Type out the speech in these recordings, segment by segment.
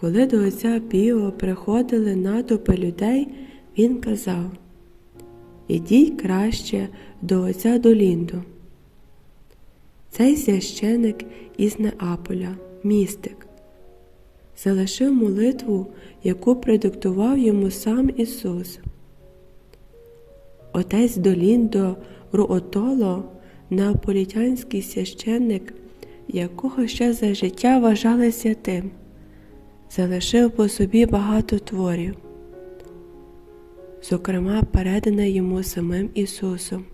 Коли до отця Піо приходили натовпи людей, він казав Ідіть краще до отця Долінду. Цей священик із Неаполя, містик, залишив молитву, яку продиктував йому сам Ісус. Отець Доліндо Руотоло, неаполітянський священник, якого ще за життя вважали святим, залишив по собі багато творів, зокрема, передане йому самим Ісусом,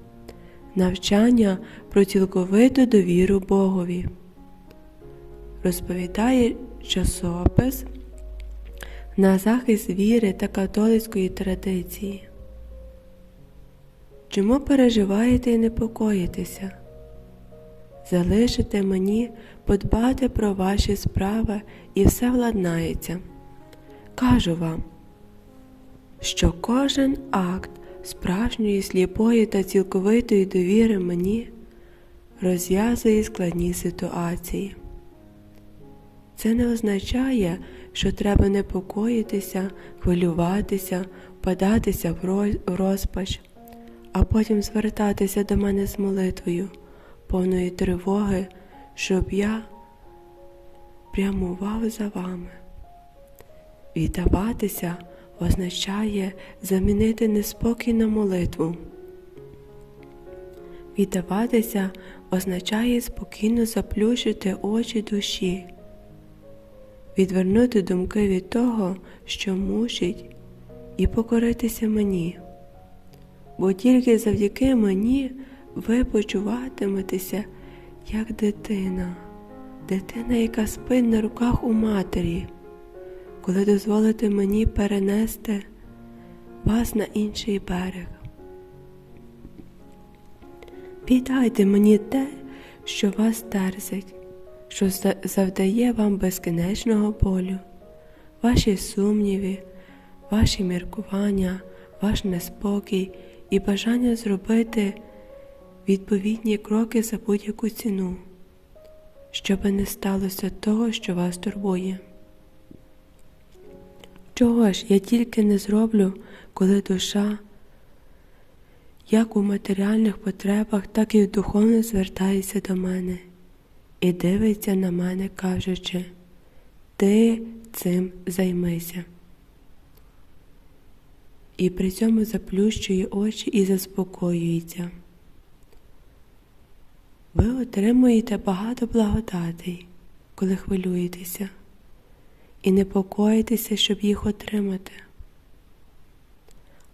навчання про цілковиту довіру Богові. Розповідає часопис на захист віри та католицької традиції. Чому переживаєте і непокоїтеся? Залишите мені подбати про ваші справи і все владнається. Кажу вам, що кожен акт справжньої сліпої та цілковитої довіри мені розв'язує складні ситуації. Це не означає, що треба непокоїтися, хвилюватися, впадатися в розпач, а потім звертатися до мене з молитвою, повної тривоги, щоб я прямував за вами. Віддаватися означає замінити неспокій на молитву. Віддаватися означає спокійно заплющити очі душі, відвернути думки від того, що мучить, і покоритися мені. Бо тільки завдяки мені ви почуватиметеся як дитина, дитина, яка спить на руках у матері, коли дозволите мені перенести вас на інший берег. Віддайте мені те, що вас терзить, що завдає вам безкінечного болю, ваші сумніви, ваші міркування, ваш неспокій і бажання зробити відповідні кроки за будь-яку ціну, щоби не сталося того, що вас турбує. Чого ж я тільки не зроблю, коли душа, як у матеріальних потребах, так і в духовних звертається до мене і дивиться на мене, кажучи, ти цим займися. І при цьому заплющує очі і заспокоюється. Ви отримуєте багато благодатей, коли хвилюєтеся, і непокоїтеся, щоб їх отримати.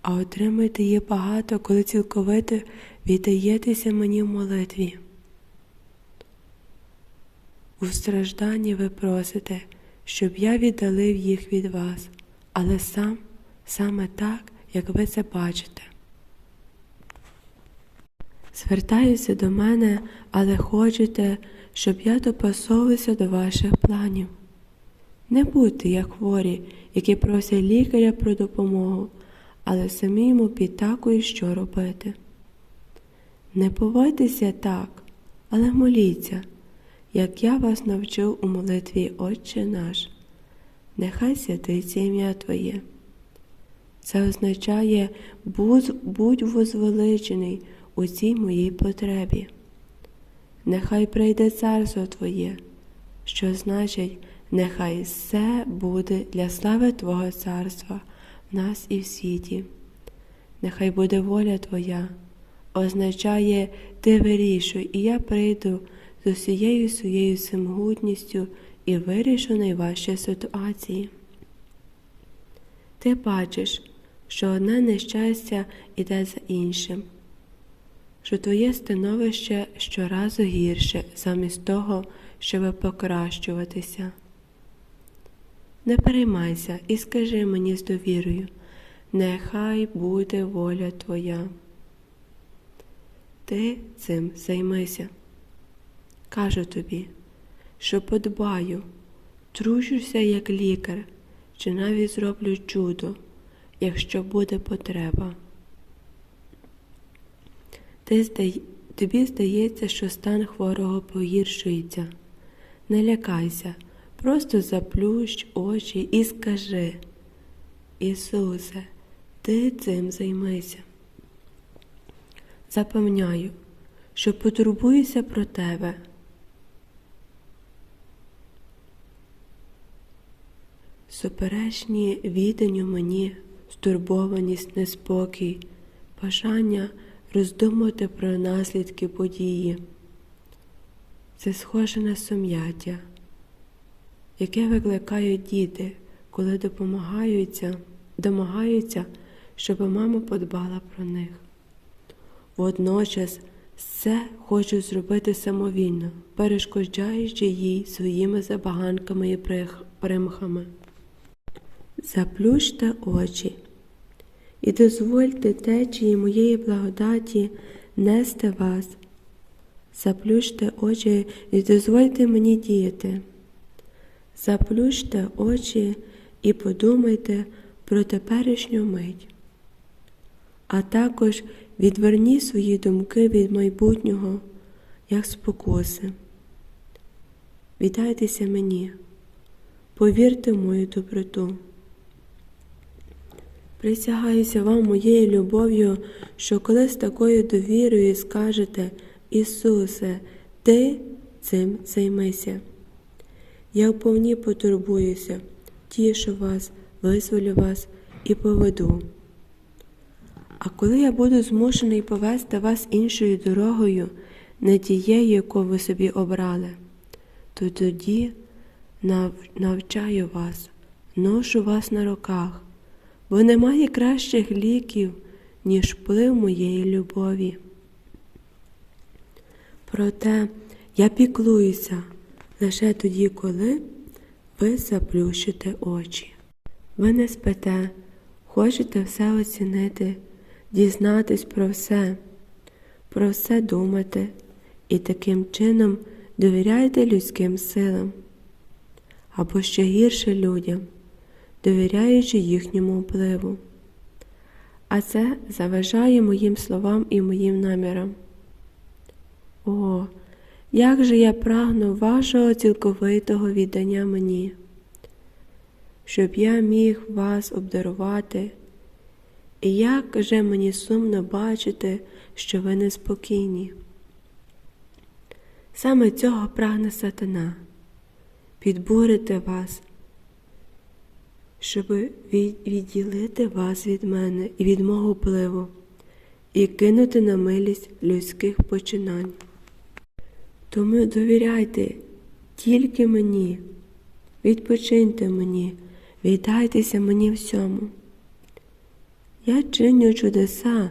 А отримуєте їх багато, коли цілковито віддаєтеся мені в молитві. У стражданні ви просите, щоб я віддалив їх від вас, але сам саме так, як ви це бачите. Звертаюся до мене, але хочете, щоб я допасовувався до ваших планів. Не будьте як хворі, які просять лікаря про допомогу, але самі йому підтакують, що робити. Не поводьтеся так, але моліться, як я вас навчив у молитві Отче наш. Нехай святиться ім'я Твоє. Це означає будь, будь возвеличений у цій моїй потребі. Нехай прийде царство Твоє, що значить, нехай все буде для слави Твого царства в нас і в світі. Нехай буде воля Твоя, означає Ти вирішуй, і я прийду з усією своєю всемогутністю і вирішу найважчі ситуації. Ти бачиш, що одне нещастя іде за іншим, що твоє становище щоразу гірше, замість того, щоб покращуватися. Не переймайся і скажи мені з довірою, нехай буде воля твоя. Ти цим займися. Кажу тобі, що подбаю, тружуся як лікар, чи навіть зроблю чудо, якщо буде потреба. Ти здай... Тобі здається, що стан хворого погіршується. Не лякайся, Просто заплющ очі і скажи, Ісусе, Ти цим займися. Запевняю, що потурбуюся про тебе. Суперечні відданню мені, стурбованість, неспокій, бажання роздумати про наслідки події. Це схоже на сум'яття, яке викликають діти, коли допомагаються, домагаються, щоб мама подбала про них. Водночас все хочуть зробити самовільно, перешкоджаючи їй своїми забаганками і примхами. Заплющте очі і дозвольте течії моєї благодаті нести вас. Заплющте очі і дозвольте мені діяти. Заплющте очі і подумайте про теперішню мить. А також відверніть свої думки від майбутнього, як спокуси. Віддайтеся мені, повірте в мою доброту. Присягаюся вам моєю любов'ю, що коли з такою довірою скажете, Ісусе, Ти цим займися. Я вповні потурбуюся, тішу вас, визволю вас і поведу. А коли я буду змушений повести вас іншою дорогою, не тією, яку ви собі обрали, то тоді нав- навчаю вас, ношу вас на руках, бо немає кращих ліків, ніж вплив моєї любові. Проте я піклуюся лише тоді, коли ви заплющите очі. Ви не спите, хочете все оцінити, дізнатись про все, про все думати і таким чином довіряєте людським силам, або ще гірше людям, довіряючи їхньому впливу. А це заважає моїм словам і моїм намірам. О, як же я прагну вашого цілковитого віддання мені, щоб я міг вас обдарувати, і як же мені сумно бачити, що ви неспокійні. Саме цього прагне сатана підбурити вас, щоб відділити вас від мене і від мого впливу, і кинути на милість людських починань. Тому довіряйте тільки мені, відпочиньте мені, віддайтеся мені всьому. Я чиню чудеса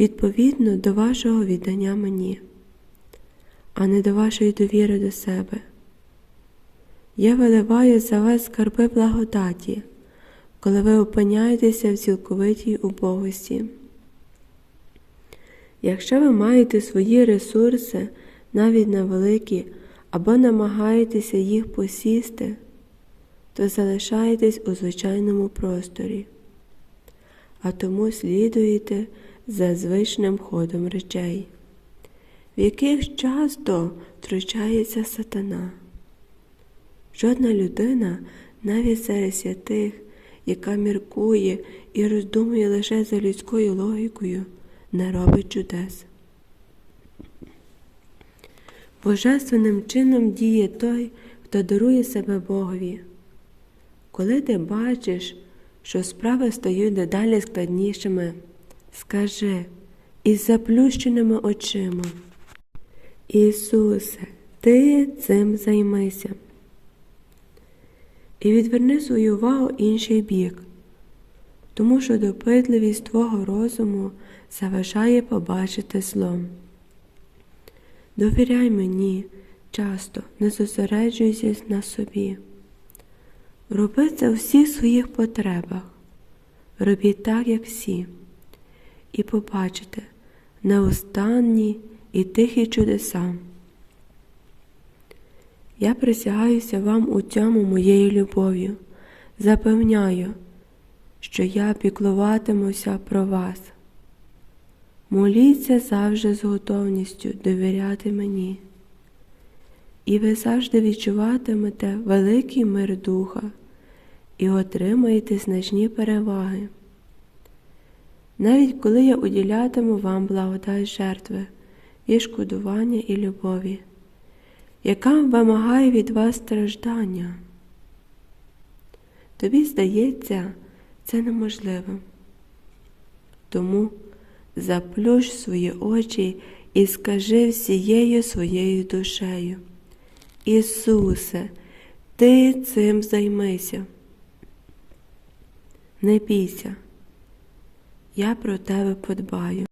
відповідно до вашого віддання мені, а не до вашої довіри до себе. Я виливаю за вас скарби благодаті, коли ви опиняєтеся в цілковитій убогості. Якщо ви маєте свої ресурси, навіть на великі, або намагаєтеся їх посісти, то залишаєтесь у звичайному просторі, а тому слідуєте за звичним ходом речей, в яких часто втручається сатана. Жодна людина, навіть серед святих, яка міркує і роздумує лише за людською логікою, не робить чудес. Божественним чином діє той, хто дарує себе Богові. Коли ти бачиш, що справи стають дедалі складнішими, скажи із заплющеними очима. Ісусе, Ти цим займися. І відверни свою увагу інший бік, тому що допитливість твого розуму заважає побачити злом. Довіряй мені часто, не зосереджуйся на собі. Роби це у всіх своїх потребах. Робіть так, як всі, і побачите неостанні і тихі чудеса. Я присягаюся вам у цьому моєю любов'ю, запевняю, що я піклуватимуся про вас. Моліться завжди з готовністю довіряти мені. і ви завжди відчуватимете великий мир духа і отримаєте значні переваги. Навіть коли я уділятиму вам благодать жертви, відшкодування і любові, яка вимагає від вас страждання. Тобі здається, це неможливим. Тому заплющ свої очі і скажи всією своєю душею. Ісусе, Ти цим займися. Не бійся, я про тебе подбаю.